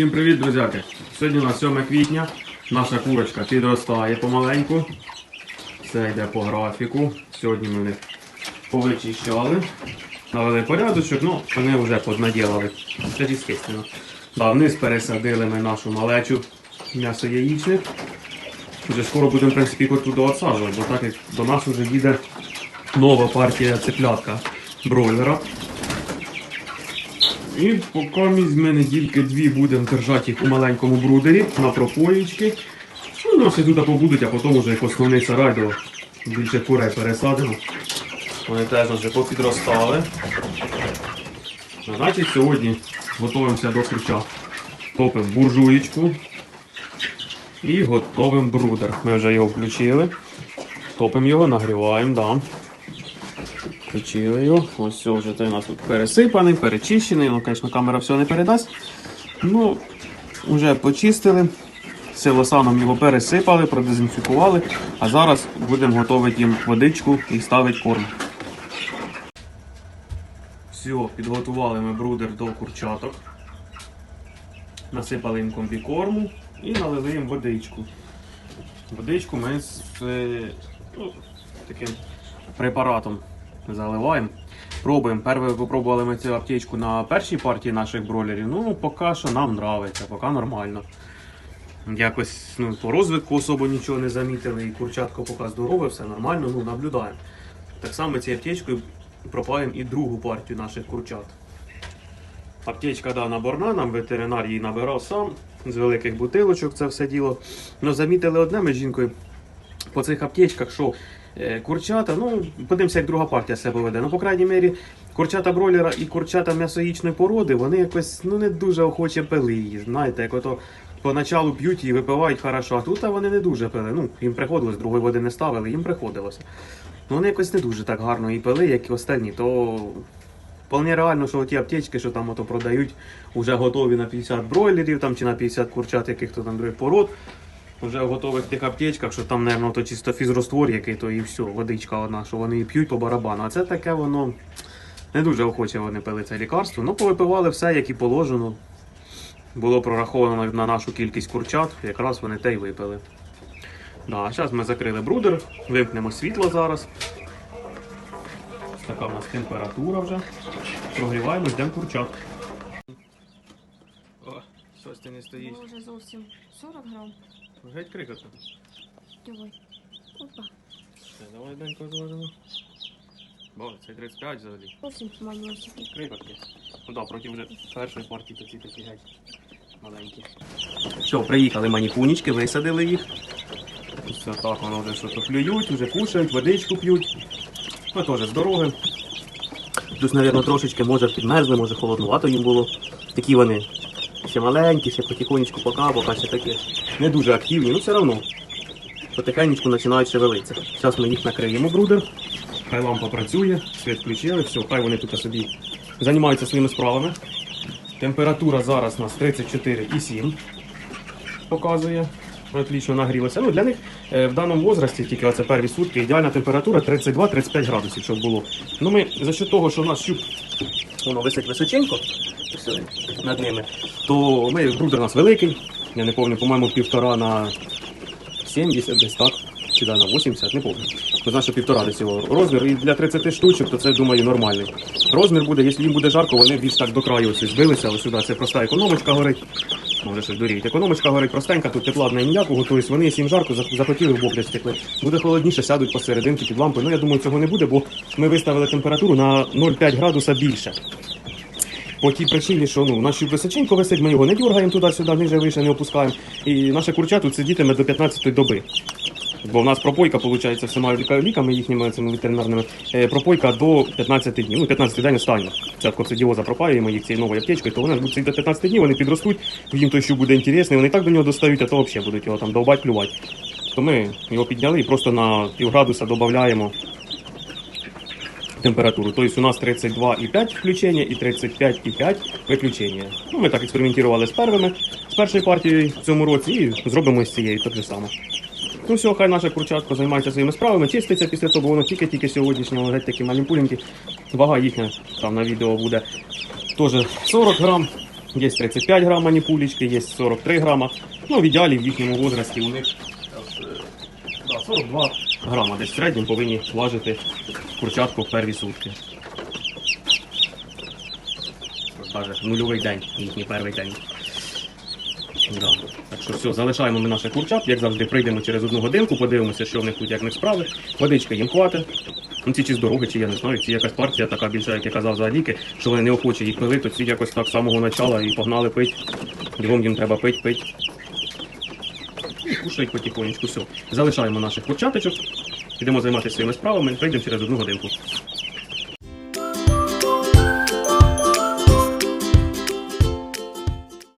Всім привіт, друзяки! Сьогодні у нас 7 квітня. Наша курочка підростає помаленьку. Все йде по графіку. Сьогодні ми них повичищали. Навели порядочок, ну вони вже поднаділали. Це естественно. Да, вниз пересадили ми нашу малечу м'ясо яєчних. Вже скоро будемо в принципі їх туди відсаджувати, бо так як до нас вже їде нова партія цеплятка бройлера. І по поки ми недільки дві будемо держати їх у маленькому брудері на пропоїчки. Ну, ще тут побудуть, а потім вже як основний сарай до більше курей пересадимо. Вони теж вже попідростали. Ну, Значить, сьогодні готуємося до ключа. Топимо буржуєчку і готовимо брудер. Ми вже його включили. Топимо його, нагріваємо, да. Його. Ось все вже той у нас тут пересипаний, перечищений. Ну, звісно, камера все не передасть. Ну, вже почистили. Силосаном його пересипали, продезінфікували. А зараз будемо готувати їм водичку і ставити корм. Все, підготували ми брудер до курчаток. Насипали їм комбікорму і налили їм водичку. Водичку ми з е, ну, таким препаратом заливаємо. Пробуємо. Перше попробували ми цю аптечку на першій партії наших бройлерів. Ну, поки що нам подобається, поки нормально. Якось ну, по розвитку особо нічого не замітили, і курчатко поки здорове, все нормально, ну наблюдаємо. Так само цією аптечкою пропаємо і другу партію наших курчат. Аптечка да, наборна, нам ветеринар її набирав сам з великих бутилочок це все діло. Ну, замітили одне ми з жінкою по цих аптечках, що курчата, ну, подивимося, як друга партія себе веде. Ну, по крайній мірі, курчата бройлера і курчата м'ясоїчної породи, вони якось ну, не дуже охоче пили її. Знаєте, як ото поначалу п'ють і випивають хорошо, а тут а вони не дуже пили. Ну, їм приходилось, другої води не ставили, їм приходилося. Ну, вони якось не дуже так гарно і пили, як і останні, то Вполне реально, що ті аптечки, що там ото продають, вже готові на 50 бройлерів там, чи на 50 курчат яких-то там других пород. Вже в готових тих аптечках, що там, мабуть, то чисто фізроствор який то і все, водичка одна, що вони і п'ють по барабану. А це таке воно не дуже охоче вони пили це лікарство. Ну, повипивали все, як і положено. Було прораховано на нашу кількість курчат, якраз вони те й випили. Да, зараз ми закрили брудер, вимкнемо світло зараз. Така в нас температура вже. Прогріваємо, ждемо курчат. О, щось ти не стоїш. Ну, вже зовсім 40 грам. Геть крикати. Давай. Опа. Все, давай денько зважимо. Бо, це 35 взагалі. Зовсім манюсики. Крикотки. Ну так, проти вже першої партії то ці такі геть маленькі. Що, приїхали маніпунічки, висадили їх. Все так, воно вже щось клюють, вже кушають, водичку п'ють. Ну теж з дороги. Плюс, мабуть, трошечки може підмерзли, може холоднувато їм було. Такі вони ще маленькі, ще потихонечку пока, поки ще такі не дуже активні, ну все одно. Потихеньку починають шевелитися. Зараз ми їх накриємо брудер. Хай лампа працює, світ включили, все, хай вони тут собі займаються своїми справами. Температура зараз у нас 34,7 показує. Отлично нагрілося. Ну, для них е, в даному возрасті, тільки оце перві сутки, ідеальна температура 32-35 градусів, щоб було. Ну ми за що того, що у нас щуп воно висить височенько над ними, то ми брудер у нас великий. Я не пам'ятаю, по-моєму, півтора на 70 десь так. Чи да, на 80, не пам'ятаю. Значить, що півтора десь його розмір. І для 30 штучок, то це, думаю, нормальний. Розмір буде, якщо їм буде жарко, вони більш так до краю ось збилися, ось сюди це проста економочка горить. Може щось дуріють. Економочка горить простенька, тут тепла в неї ніякого, тобто вони, їм жарко, захотіли в бок десь текли. Буде холодніше, сядуть посерединки під лампи. Ну я думаю, цього не буде, бо ми виставили температуру на 0,5 градуса більше. По тій причині, що ну, наш щуп височенько висить, ми його не дергаємо туди-сюди, ниже вище не опускаємо. І наше курча тут сидітиме до 15-ї доби. Бо в нас пропойка, виходить, всіма ліка- ліками їхніми цими ветеринарними, е, пропойка до 15 днів. Ну, 15 день останнє. Це коксидіоза пропаюємо їх цією новою аптечкою, то вони ж будуть до 15 днів, вони підростуть, їм то що буде інтересний, вони так до нього достають, а то взагалі будуть його там довбать, плювати. То ми його підняли і просто на пів градуса додаємо температуру. Тобто у нас 32,5 включення і 35,5 виключення. Ну, ми так експериментували з первими, з першої партії в цьому році і зробимо з цією так же само. Ну все, хай наша курчатка займається своїми справами, чиститься після того, бо воно тільки-тільки сьогоднішнього геть такі маленькуленькі. Вага їхня там на відео буде теж 40 грам. Є 35 грам маніпулечки, є 43 грама. Ну, в ідеалі в їхньому возрасті у них е, да, 42 грама десь в середньому повинні важити курчатку в перві сутки. Каже, нульовий день, їхній перший день. Да. Так що все, залишаємо ми наших курчат, як завжди, прийдемо через одну годинку, подивимося, що в них тут, як в них справи. Водички їм хватить. Ну, ці чи з дороги, чи я не знаю, чи якась партія така більша, як я казав за ліки, що вони неохоче їх пили, то ці якось так з самого начала і погнали пить. Бігом їм треба пить, пить. І кушають потихонечку. Все. Залишаємо наших курчаточок, підемо займатися своїми справами, прийдемо через одну годинку.